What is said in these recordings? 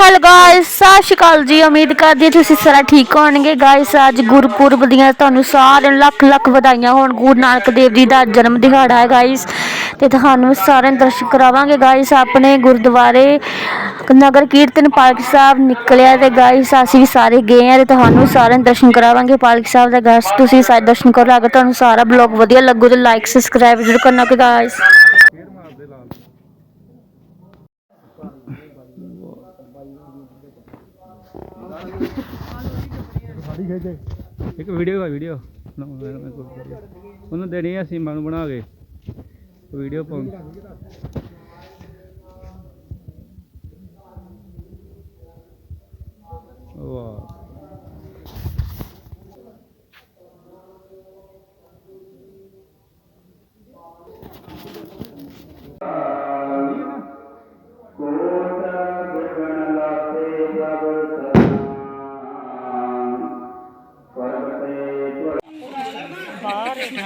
Hello guys ਸਤਿ ਸ਼੍ਰੀ ਅਕਾਲ ਜੀ, ਉਮੀਦ ਕਰਦੀ ਹਾਂ ਤੁਸੀਂ ਸਾਰਾ ਠੀਕ ਹੋਣਗੇ। ਗਾਇਸ ਅੱਜ ਗੁਰਪੁਰਬ ਦੀਆਂ ਤੁਹਾਨੂੰ ਸਾਰਿਆਂ ਨੂੰ ਲੱਖ ਲੱਖ ਵਧਾਈਆਂ ਹੋਣ। ਗੁਰੂ ਨਾਨਕ ਦੇਵ ਜੀ ਦਾ ਜਨਮ ਦਿਹਾੜਾ ਹੈ ਗਾਇਸ ਤੇ ਤੁਹਾਨੂੰ ਸਾਰਿਆਂ ਨੂੰ ਦਰਸ਼ਨ ਕਰਾਵਾਂਗੇ ਗਾਇਸ ਆਪਣੇ ਗੁਰਦੁਆਰੇ ਨਗਰ ਕੀਰਤਨ ਪਾਲਕ ਸਾਹਿਬ ਨਿਕਲਿਆ ਤੇ ਗਾਇਸ ਅਸੀਂ ਵੀ ਸਾਰੇ ਗਏ ਆ ਤੇ ਤੁਹਾਨੂੰ ਸਾਰਿਆਂ ਨੂੰ ਦਰਸ਼ਨ ਕਰਾਵਾਂਗੇ ਪਾਲਕ ਸਾਹਿਬ ਦਾ ਗਾਇਸ ਤੁਸੀਂ ਸਾਰੇ ਦਰਸ਼ਨ ਕਰੋ, ਅਗਰ ਤੁਹਾਨੂੰ ਸਾਰਾ ਬਲੌਗ ਵਧੀਆ ਲੱਗੂ ਤੇ ਲਾਈਕ ਸਬਸਕ੍ਰਾਈਬ ਜ਼ਰੂਰ ਕਰਨਾ ਕਿ ਗਾਇਸ ਇੱਕ ਵੀਡੀਓ ਹੈ ਵੀਡੀਓ ਉਹਨੂੰ ਦੇਣੀ ਆ ਸੀਮਾ ਨੂੰ ਬਣਾ ਕੇ। ਵੀਡੀਓ ਪਾਉਂ ਵਾਹ।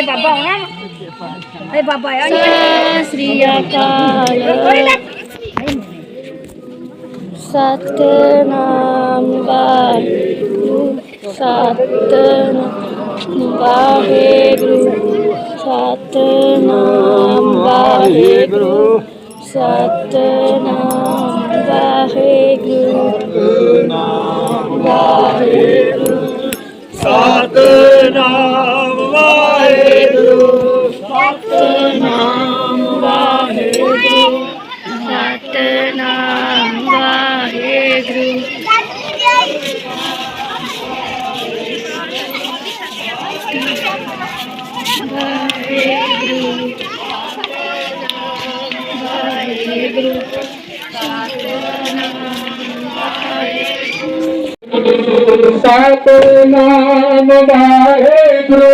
ਅਰੇ ਬਾਬਾ ਆਉਣਾ ਅਰੇ ਬਾਬਾ ਆਇਆ ਸਤਿ ਸ੍ਰੀ ਅਕਾਲ। ਸਤਨਾਮ ਵਾਹਿਗੁਰੂ ਸਤਨਾਮ ਵਾਹਿਗੁਰੂ ਸਤਨਾਮ ਵਾਹਿਗੁਰੂ ਸਤਨਾਮ ਵਾਹਿਗੁਰੂ ਵਾਹਿਗੁਰੂ। ਸਤਨਾਮ ਵਾਹਿਗੁਰੂ ਸਤਨਾਮ ਵਾਹਿਗੁਰੂ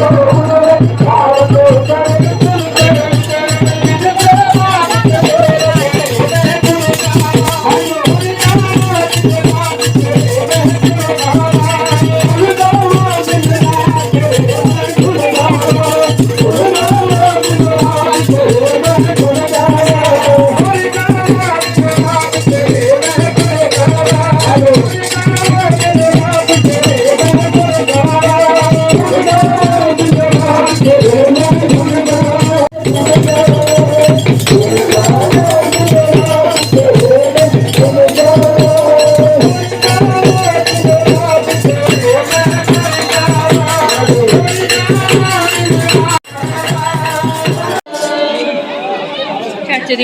ਚਾਚੇ ਦੀ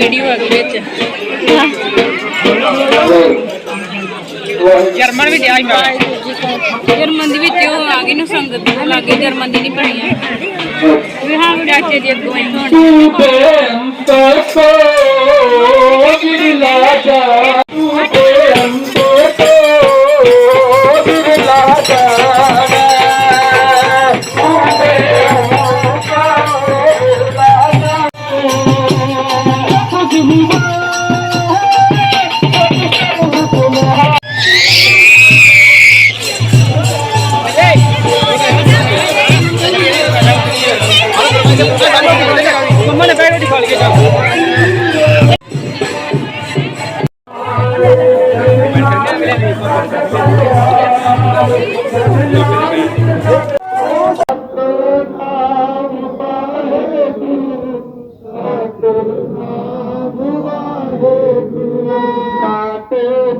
ਵੀਡੀਓ ਆ ਗਈ ਵਿੱਚ। ਜਰਮਨ ਵੀ ਡਿਆ ਹੀ ਮੈਂ ਜਰਮਨ ਦੀ ਵਿੱਚ ਉਹ ਆ ਗਈ ਨੂੰ ਸੰਗਤ ਨੂੰ ਲੱਗੇ ਜਰਮਨ ਦੀ ਨਹੀਂ ਬਣੀ ਹੈ। ਵੀ ਹਾਂ ਚਾਚੇ ਦੀ ਅੱਗੋਂ ਹੀ ਹੁਣ। move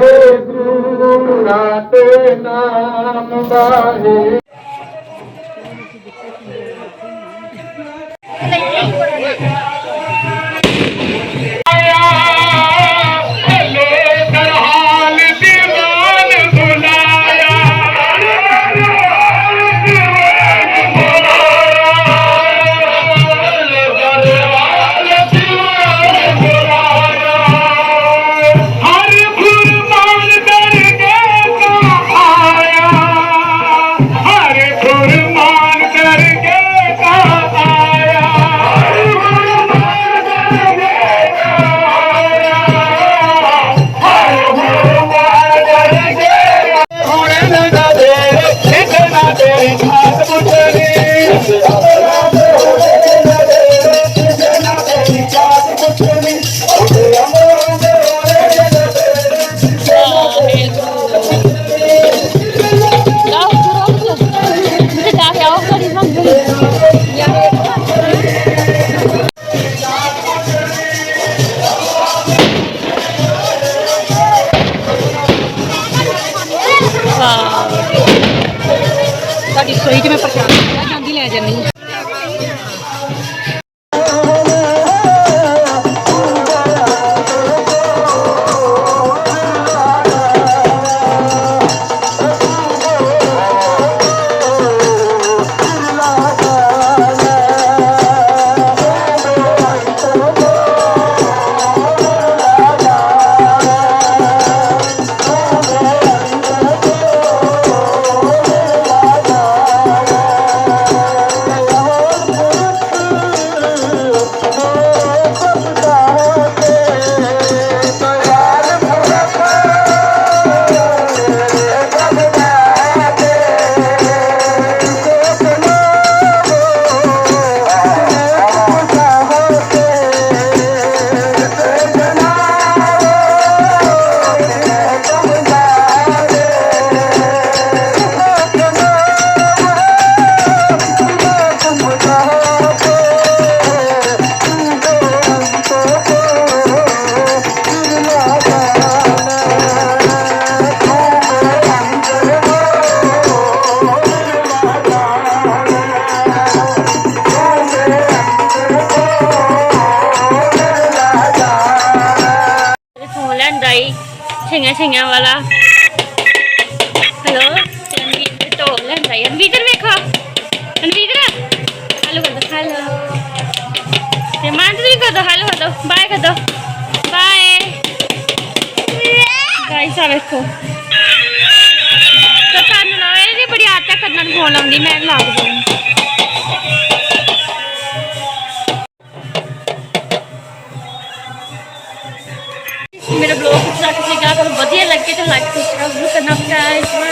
ਵਾਹਿਗੁਰੂ ਹਾਲ ਤੁਹਾਡੀ ਸੋਈ ਮੈਂ ਪਰੇਸ਼ਾਨ ਹੋ? ਜਾਂਦੀ ਲੈ ਜਾਂਦੀ ਫੋਨ ਲੈਂਦਾ ਈ ਛਈਆਂ ਛਈਆਂ ਵਾਲਾ ਹੈਲੋ ਅਨਵੀਰ ਤੋਂ ਲੈਂਦਾ ਈ ਅਨਵੀਰ ਵੇਖੋ ਅਨਵੀਰ ਹੈਲੋ ਕਰ ਦੋ ਹੈਲੋ ਤੇ ਮਾਂ ਤੁਸੀਂ ਕਰ ਦੋ ਹੈਲੋ ਕਰ ਦੋ ਬਾਏ ਕਰ ਦੋ ਬਾਏ ਗਾਇਸ ਆ ਵੇਖੋ ਤਾਂ ਤੁਹਾਨੂੰ get a like, subscribe, look and up guys. Bye.